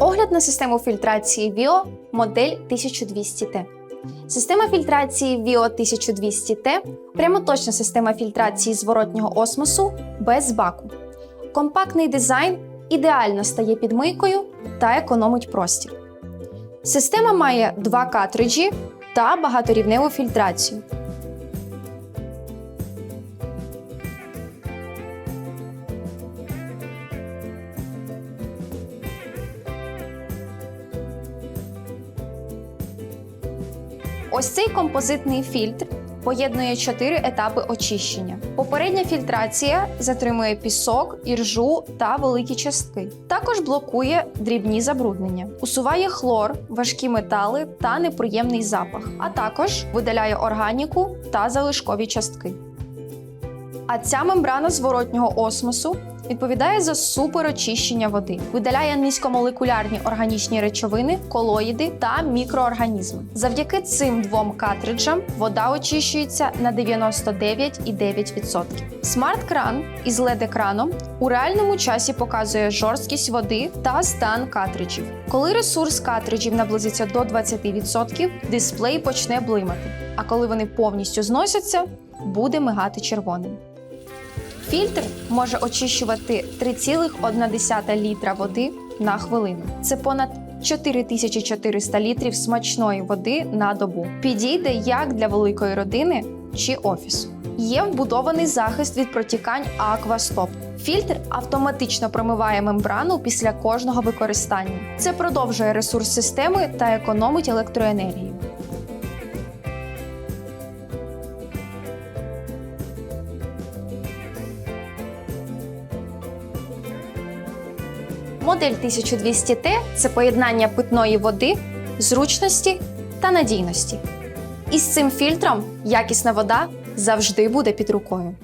Огляд на систему фільтрації VIO модель 1200T. Система фільтрації VIO 1200T прямоточна система фільтрації зворотнього осмосу без баку. Компактний дизайн ідеально стає підмийкою та економить простір. Система має два картриджі та багаторівневу фільтрацію. Ось цей композитний фільтр поєднує чотири етапи очищення. Попередня фільтрація затримує пісок, іржу та великі частки. Також блокує дрібні забруднення, усуває хлор, важкі метали та неприємний запах, а також видаляє органіку та залишкові частки. А ця мембрана зворотнього осмосу відповідає за суперочищення води, видаляє низькомолекулярні органічні речовини, колоїди та мікроорганізми. Завдяки цим двом картриджам вода очищується на 99,9%. Смарт-кран із LED-екраном у реальному часі показує жорсткість води та стан картриджів. Коли ресурс картриджів наблизиться до 20%, дисплей почне блимати. А коли вони повністю зносяться, буде мигати червоним. Фільтр може очищувати 3,1 літра води на хвилину. Це понад 4400 літрів смачної води на добу. Підійде як для великої родини чи офісу. Є вбудований захист від протікань Aquastop. Фільтр автоматично промиває мембрану після кожного використання. Це продовжує ресурс системи та економить електроенергію. Модель 1200T це поєднання питної води, зручності та надійності. І з цим фільтром якісна вода завжди буде під рукою.